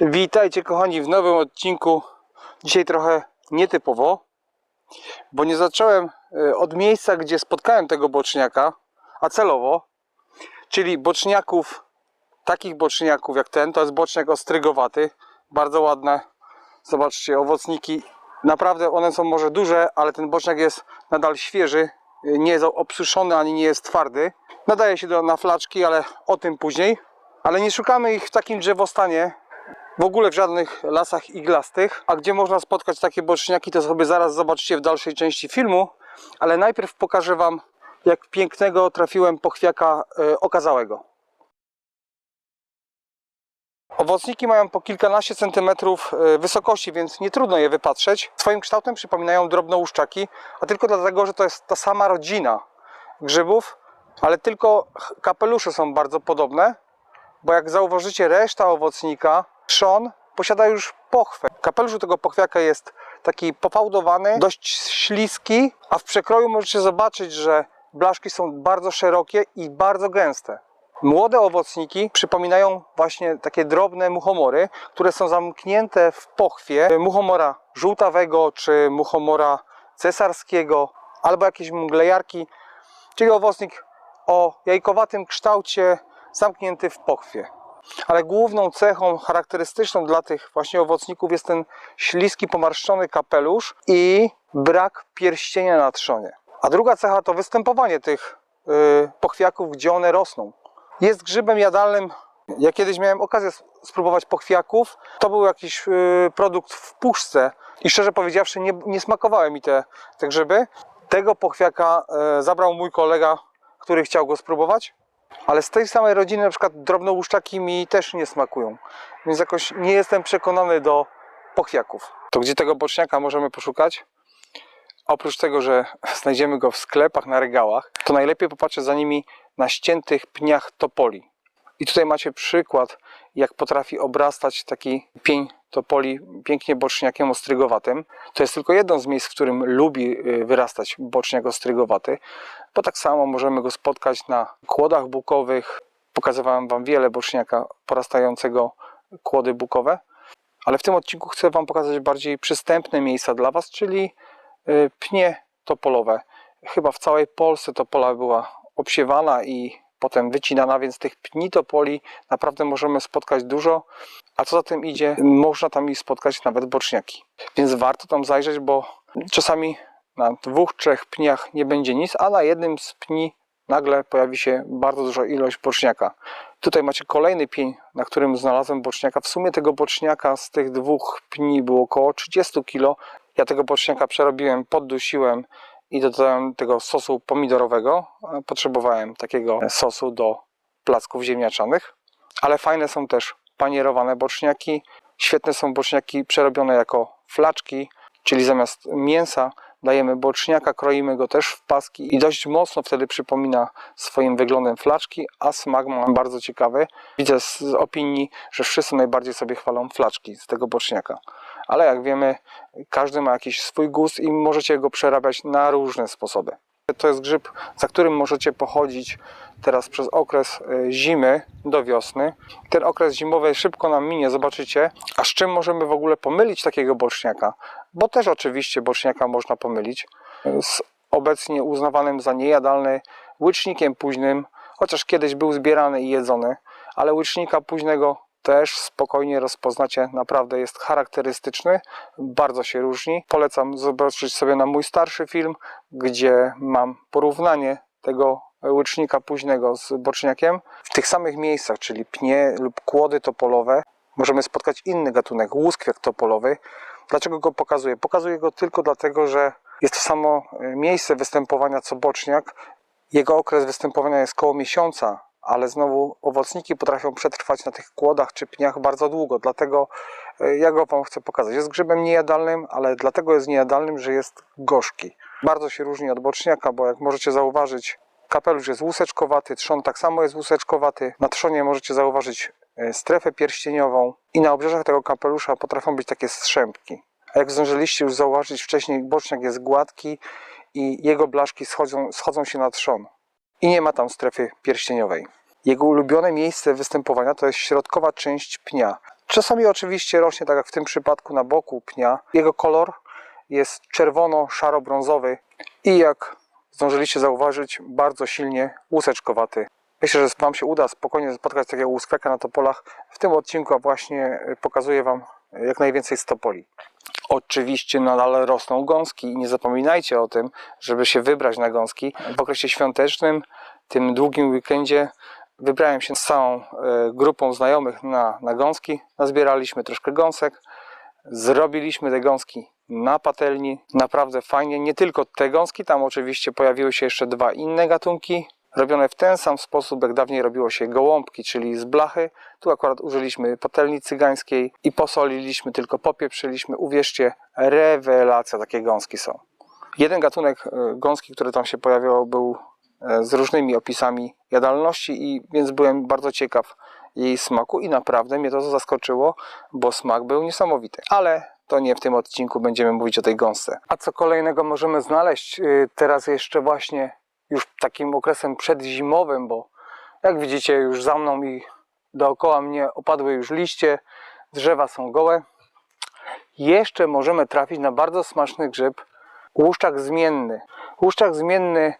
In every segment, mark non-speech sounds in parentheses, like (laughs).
Witajcie kochani w nowym odcinku. Dzisiaj trochę nietypowo, bo nie zacząłem e, od miejsca, gdzie spotkałem tego boczniaka, a celowo, czyli boczniaków, takich boczniaków jak ten, to jest boczniak ostrygowaty, bardzo ładne. Zobaczcie, owocniki, naprawdę one są może duże, ale ten boczniak jest nadal świeży, e, nie jest obsuszony ani nie jest twardy. Nadaje się do, na flaczki, ale o tym później. Ale nie szukamy ich w takim drzewostanie, w ogóle w żadnych lasach iglastych. A gdzie można spotkać takie boczniaki, to sobie zaraz zobaczycie w dalszej części filmu. Ale najpierw pokażę Wam, jak pięknego trafiłem pochwiaka e, okazałego. Owocniki mają po kilkanaście centymetrów e, wysokości, więc nie trudno je wypatrzeć. Swoim kształtem przypominają drobnouszczaki, a tylko dlatego, że to jest ta sama rodzina grzybów, ale tylko kapelusze są bardzo podobne, bo jak zauważycie, reszta owocnika, trzon, posiada już pochwę. Kapelusz tego pochwiaka jest taki popałdowany, dość śliski, a w przekroju możecie zobaczyć, że blaszki są bardzo szerokie i bardzo gęste. Młode owocniki przypominają właśnie takie drobne muchomory, które są zamknięte w pochwie muchomora żółtawego czy muchomora cesarskiego albo jakieś mglejarki, czyli owocnik o jajkowatym kształcie zamknięty w pochwie. Ale główną cechą charakterystyczną dla tych właśnie owocników jest ten śliski, pomarszczony kapelusz i brak pierścienia na trzonie. A druga cecha to występowanie tych yy, pochwiaków, gdzie one rosną. Jest grzybem jadalnym. Ja kiedyś miałem okazję spróbować pochwiaków. To był jakiś yy, produkt w puszce i szczerze powiedziawszy nie, nie smakowały mi te, te grzyby. Tego pochwiaka yy, zabrał mój kolega, który chciał go spróbować. Ale z tej samej rodziny na przykład drobnouszczaki mi też nie smakują. Więc jakoś nie jestem przekonany do pochwiaków. To gdzie tego boczniaka możemy poszukać? Oprócz tego, że (laughs) znajdziemy go w sklepach, na regałach, to najlepiej popatrzeć za nimi na ściętych pniach topoli. I tutaj macie przykład, jak potrafi obrastać taki pień topoli pięknie boczniakiem ostrygowatym. To jest tylko jedno z miejsc, w którym lubi y, wyrastać boczniak ostrygowaty, bo tak samo możemy go spotkać na kłodach bukowych. Pokazywałem Wam wiele boczniaka porastającego kłody bukowe, ale w tym odcinku chcę Wam pokazać bardziej przystępne miejsca dla Was, czyli y, pnie topolowe. Chyba w całej Polsce topola była obsiewana i potem wycinana, więc tych pni topoli naprawdę możemy spotkać dużo, a co za tym idzie, można tam i spotkać nawet boczniaki. Więc warto tam zajrzeć, bo czasami na dwóch, trzech pniach nie będzie nic, a na jednym z pni nagle pojawi się bardzo duża ilość boczniaka. Tutaj macie kolejny pień, na którym znalazłem boczniaka. W sumie tego boczniaka z tych dwóch pni było około 30 kg. Ja tego boczniaka przerobiłem, poddusiłem i dodałem tego sosu pomidorowego. Potrzebowałem takiego sosu do placków ziemniaczanych. Ale fajne są też panierowane boczniaki. Świetne są boczniaki przerobione jako flaczki, czyli zamiast mięsa dajemy boczniaka, kroimy go też w paski i dość mocno wtedy przypomina swoim wyglądem flaczki, a smak ma bardzo ciekawy. Widzę z opinii, że wszyscy najbardziej sobie chwalą flaczki z tego boczniaka. Ale jak wiemy, każdy ma jakiś swój gust i możecie go przerabiać na różne sposoby. To jest grzyb, za którym możecie pochodzić teraz przez okres e, zimy do wiosny. Ten okres zimowy szybko nam minie, zobaczycie. A z czym możemy w ogóle pomylić takiego boczniaka? Bo też oczywiście boczniaka można pomylić z obecnie uznawanym za niejadalny łycznikiem późnym, chociaż kiedyś był zbierany i jedzony, ale łycznika późnego też spokojnie rozpoznacie, naprawdę jest charakterystyczny, bardzo się różni. Polecam zobaczyć sobie na mój starszy film, gdzie mam porównanie tego łycznika późnego z boczniakiem. W tych samych miejscach, czyli pnie lub kłody topolowe, możemy spotkać inny gatunek, łuskwiak topolowy. Dlaczego go pokazuję? Pokazuję go tylko dlatego, że jest to samo e, miejsce występowania co boczniak. Jego okres występowania jest koło miesiąca, ale znowu owocniki potrafią przetrwać na tych kłodach czy pniach bardzo długo. Dlatego e, ja go Wam chcę pokazać. Jest grzybem niejadalnym, ale dlatego jest niejadalnym, że jest gorzki. Bardzo się różni od boczniaka, bo jak możecie zauważyć, kapelusz jest łuseczkowaty, trzon tak samo jest łuseczkowaty. Na trzonie możecie zauważyć e, strefę pierścieniową i na obrzeżach tego kapelusza potrafią być takie strzępki. A jak zdążyliście już zauważyć wcześniej, boczniak jest gładki i jego blaszki schodzą, schodzą się na trzon. I nie ma tam strefy pierścieniowej. Jego ulubione miejsce występowania to jest środkowa część pnia. Czasami oczywiście rośnie, tak jak w tym przypadku, na boku pnia. Jego kolor jest czerwono-szaro-brązowy i jak zdążyliście zauważyć, bardzo silnie łuseczkowaty. Myślę, że Wam się uda spokojnie spotkać takiego łuskaka na topolach. W tym odcinku właśnie pokazuję Wam jak najwięcej stopoli. Oczywiście nadal rosną gąski i nie zapominajcie o tym, żeby się wybrać na gąski. W okresie świątecznym, tym długim weekendzie wybrałem się z całą e, grupą znajomych na, na gąski. Nazbieraliśmy troszkę gąsek, zrobiliśmy te gąski na patelni. Naprawdę fajnie. Nie tylko te gąski, tam oczywiście pojawiły się jeszcze dwa inne gatunki. Robione w ten sam sposób, jak dawniej robiło się gołąbki, czyli z blachy. Tu akurat użyliśmy patelni cygańskiej i posoliliśmy, tylko popieprzyliśmy. Uwierzcie, rewelacja takie gąski są. Jeden gatunek e, gąski, który tam się pojawiał, był e, z różnymi opisami jadalności i więc byłem bardzo ciekaw jej smaku i naprawdę mnie to zaskoczyło, bo smak był niesamowity. Ale to nie w tym odcinku będziemy mówić o tej gąsce. A co kolejnego możemy znaleźć y, teraz jeszcze właśnie już takim okresem przedzimowym, bo jak widzicie już za mną i dookoła mnie opadły już liście, drzewa są gołe. Jeszcze możemy trafić na bardzo smaczny grzyb, łuszczak zmienny. Łuszczak zmienny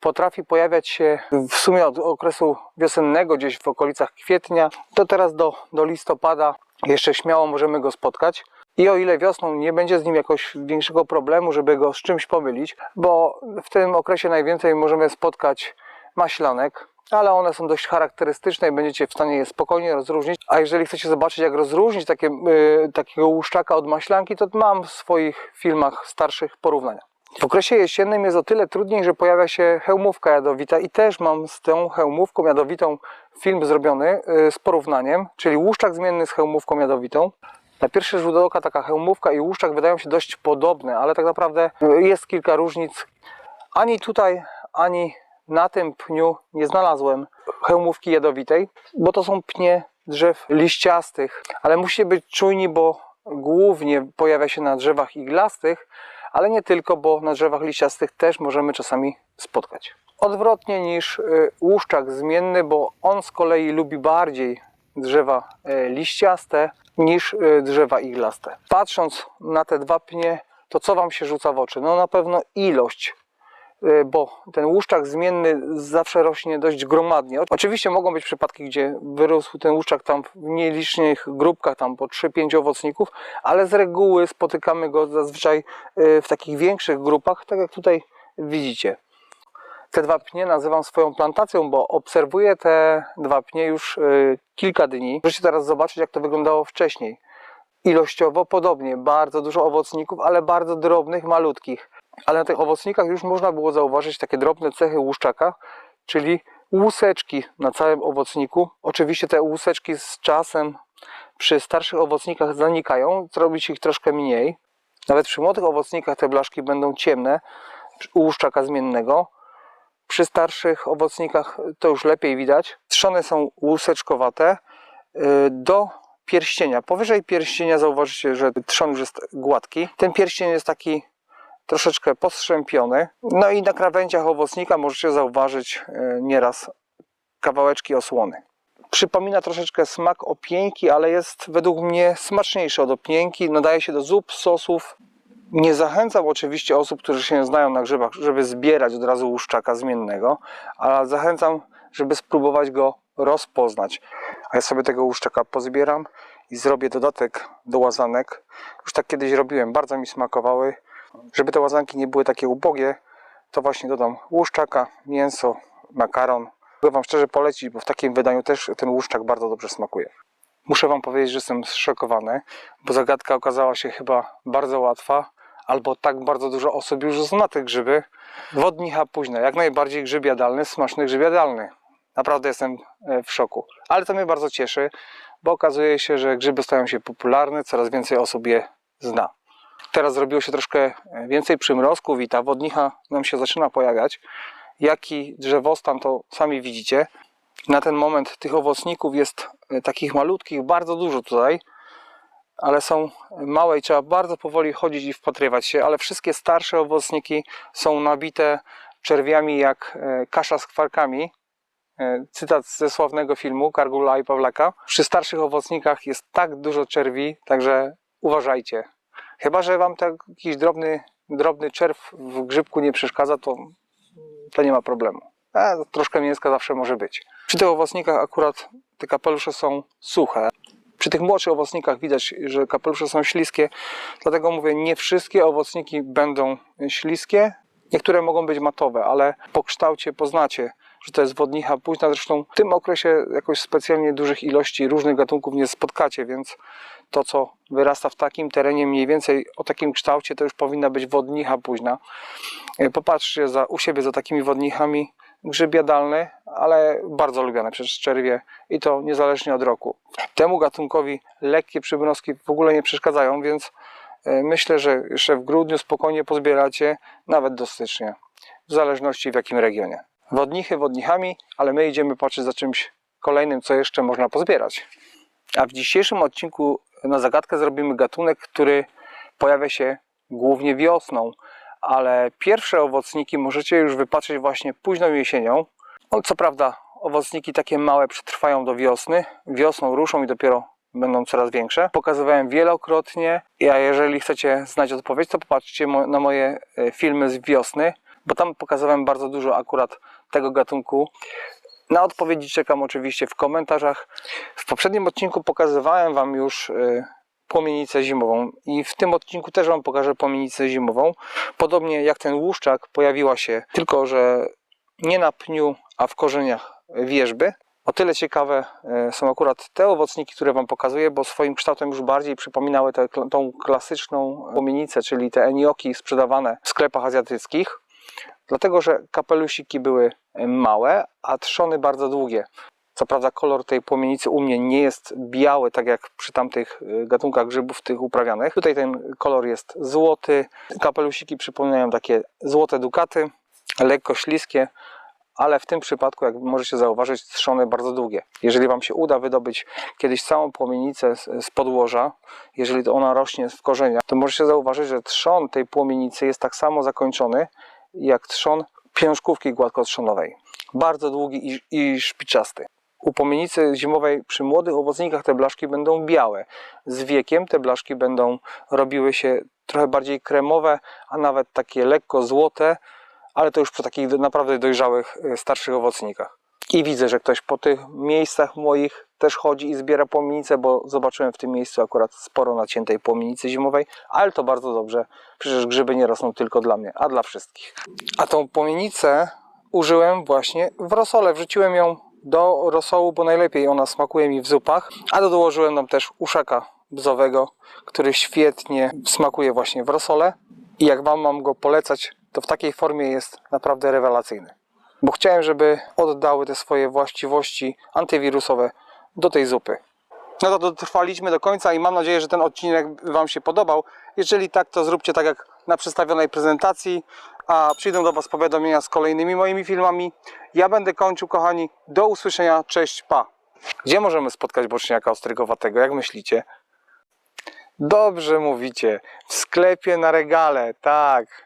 potrafi pojawiać się w sumie od okresu wiosennego, gdzieś w okolicach kwietnia, to teraz do, do listopada jeszcze śmiało możemy go spotkać. I o ile wiosną nie będzie z nim jakoś większego problemu, żeby go z czymś pomylić, bo w tym okresie najwięcej możemy spotkać maślanek, ale one są dość charakterystyczne i będziecie w stanie je spokojnie rozróżnić. A jeżeli chcecie zobaczyć, jak rozróżnić takie, y, takiego łuszczaka od maślanki, to mam w swoich filmach starszych porównania. W okresie jesiennym jest o tyle trudniej, że pojawia się hełmówka jadowita i też mam z tą hełmówką jadowitą film zrobiony y, z porównaniem, czyli łuszczak zmienny z hełmówką jadowitą. Na pierwszy rzut oka taka hełmówka i łuszczak wydają się dość podobne, ale tak naprawdę y, jest kilka różnic. Ani tutaj, ani na tym pniu nie znalazłem hełmówki jadowitej, bo to są pnie drzew liściastych, ale musicie być czujni, bo głównie pojawia się na drzewach iglastych, ale nie tylko, bo na drzewach liściastych też możemy czasami spotkać. Odwrotnie niż y, łuszczak zmienny, bo on z kolei lubi bardziej drzewa y, liściaste niż y, drzewa iglaste. Patrząc na te dwa pnie, to co Wam się rzuca w oczy? No na pewno ilość y, bo ten łuszczak zmienny zawsze rośnie dość gromadnie. Oczywiście mogą być przypadki, gdzie wyrósł ten łuszczak tam w nielicznych grupkach, tam po 3-5 owocników, ale z reguły spotykamy go zazwyczaj w takich większych grupach, tak jak tutaj widzicie. Te dwa pnie nazywam swoją plantacją, bo obserwuję te dwa pnie już y, kilka dni. Możecie teraz zobaczyć, jak to wyglądało wcześniej. Ilościowo podobnie, bardzo dużo owocników, ale bardzo drobnych, malutkich. Ale na tych owocnikach już można było zauważyć takie drobne cechy łuszczaka, czyli łuseczki na całym owocniku. Oczywiście te łuseczki z czasem przy starszych owocnikach zanikają, zrobi się ich troszkę mniej. Nawet przy młodych owocnikach te blaszki będą ciemne u łuszczaka zmiennego. Przy starszych owocnikach to już lepiej widać. Trzony są łuseczkowate y, do pierścienia. Powyżej pierścienia zauważycie, że trzon już jest gładki. Ten pierścień jest taki troszeczkę postrzępiony. No i na krawędziach owocnika możecie zauważyć y, nieraz kawałeczki osłony. Przypomina troszeczkę smak opieńki, ale jest według mnie smaczniejszy od opieńki. Nadaje się do zup, sosów. Nie zachęcam oczywiście osób, którzy się znają na grzybach, żeby zbierać od razu łuszczaka zmiennego, ale zachęcam, żeby spróbować go rozpoznać. A ja sobie tego łuszczaka pozbieram i zrobię dodatek do łazanek. Już tak kiedyś robiłem, bardzo mi smakowały. Żeby te łazanki nie były takie ubogie, to właśnie dodam łuszczaka, mięso, makaron. Mogę Wam szczerze polecić, bo w takim wydaniu też ten łuszczak bardzo dobrze smakuje. Muszę Wam powiedzieć, że jestem zszokowany, bo zagadka okazała się chyba bardzo łatwa, albo tak bardzo dużo osób już zna te grzyby. Wodnicha późna, jak najbardziej grzyb jadalny, smaczny grzyb jadalny. Naprawdę jestem e, w szoku. Ale to mnie bardzo cieszy, bo okazuje się, że grzyby stają się popularne, coraz więcej osób je zna. Teraz zrobiło się troszkę e, więcej przymrozków i ta wodnicha nam się zaczyna pojawiać. Jaki drzewostan to sami widzicie. Na ten moment tych owocników jest e, takich malutkich bardzo dużo tutaj, ale są małe i trzeba bardzo powoli chodzić i wpatrywać się, ale wszystkie starsze owocniki są nabite czerwiami jak e, kasza z kwarkami. e, cytat ze sławnego filmu Kargula i Pawlaka. Przy starszych owocnikach jest tak dużo czerwi, także uważajcie. Chyba, że wam tak jakiś drobny, drobny czerw w grzybku nie przeszkadza, to, to nie ma problemu. A, troszkę mięska zawsze może być. Przy tych owocnikach akurat te kapelusze są suche. Przy tych młodszych owocnikach widać, że kapelusze są śliskie, dlatego mówię, nie wszystkie owocniki będą śliskie. Niektóre mogą być matowe, ale po kształcie poznacie, że to jest wodnicha późna. Zresztą w tym okresie jakoś specjalnie dużych ilości różnych gatunków nie spotkacie, więc to, co wyrasta w takim terenie, mniej więcej o takim kształcie, to już powinna być wodnicha późna. E, Popatrzcie za, u siebie za takimi wodnichami. Grzyb jadalny, ale bardzo lubiany przez czerwie i to niezależnie od roku. Temu gatunkowi lekkie przybroski w ogóle nie przeszkadzają, więc e, myślę, że jeszcze w grudniu spokojnie pozbieracie, nawet do stycznia, w zależności w jakim regionie. Wodnichy wodnichami, ale my idziemy patrzeć za czymś kolejnym, co jeszcze można pozbierać. A w dzisiejszym odcinku na zagadkę zrobimy gatunek, który pojawia się głównie wiosną, ale pierwsze owocniki możecie już wypatrzeć właśnie późną jesienią. No, co prawda, owocniki takie małe przetrwają do wiosny, wiosną ruszą i dopiero będą coraz większe. Pokazywałem wielokrotnie, a jeżeli chcecie znać odpowiedź, to popatrzcie na moje e, filmy z wiosny, bo tam pokazywałem bardzo dużo akurat tego gatunku. Na odpowiedzi czekam oczywiście w komentarzach. W poprzednim odcinku pokazywałem Wam już y, płomienicę zimową i w tym odcinku też Wam pokażę płomienicę zimową. Podobnie jak ten łuszczak pojawiła się, tylko że nie na pniu, a w korzeniach wierzby. O tyle ciekawe y, są akurat te owocniki, które Wam pokazuję, bo swoim kształtem już bardziej przypominały tę tą klasyczną płomienicę, czyli te enioki sprzedawane w sklepach azjatyckich. Dlatego, że kapelusiki były małe, a trzony bardzo długie. Co prawda kolor tej płomienicy u mnie nie jest biały, tak jak przy tamtych y, gatunkach grzybów tych uprawianych. Tutaj ten kolor jest złoty. Kapelusiki przypominają takie złote dukaty, lekko śliskie, ale w tym przypadku, jak możecie zauważyć, trzony bardzo długie. Jeżeli Wam się uda wydobyć kiedyś całą płomienicę z, podłoża, jeżeli to ona rośnie w korzeniach, to możecie zauważyć, że trzon tej płomienicy jest tak samo zakończony, jak trzon piążkówki gładkotrzonowej. Bardzo długi i, i szpiczasty. U płomienicy zimowej przy młodych owocnikach te blaszki będą białe. Z wiekiem te blaszki będą robiły się trochę bardziej kremowe, a nawet takie lekko złote, ale to już przy takich naprawdę dojrzałych, y, starszych owocnikach. I widzę, że ktoś po tych miejscach moich też chodzi i zbiera płomienicę, bo zobaczyłem w tym miejscu akurat sporo naciętej płomienicy zimowej, ale to bardzo dobrze. Przecież grzyby nie rosną tylko dla mnie, a dla wszystkich. A tą płomienicę użyłem właśnie w rosole. Wrzuciłem ją do rosołu, bo najlepiej ona smakuje mi w zupach, a do dołożyłem tam też uszaka bzowego, który świetnie smakuje właśnie w rosole. I jak Wam mam go polecać, to w takiej formie jest naprawdę rewelacyjny. Bo chciałem, żeby oddały te swoje właściwości antywirusowe do tej zupy. No to dotrwaliśmy do końca i mam nadzieję, że ten odcinek Wam się podobał. Jeżeli tak, to zróbcie tak jak na przedstawionej prezentacji, a przyjdą do Was powiadomienia z kolejnymi moimi filmami. Ja będę kończył, kochani. Do usłyszenia. Cześć, pa. Gdzie możemy spotkać boczniaka ostrygowatego? Jak myślicie? Dobrze mówicie. W sklepie na regale, tak.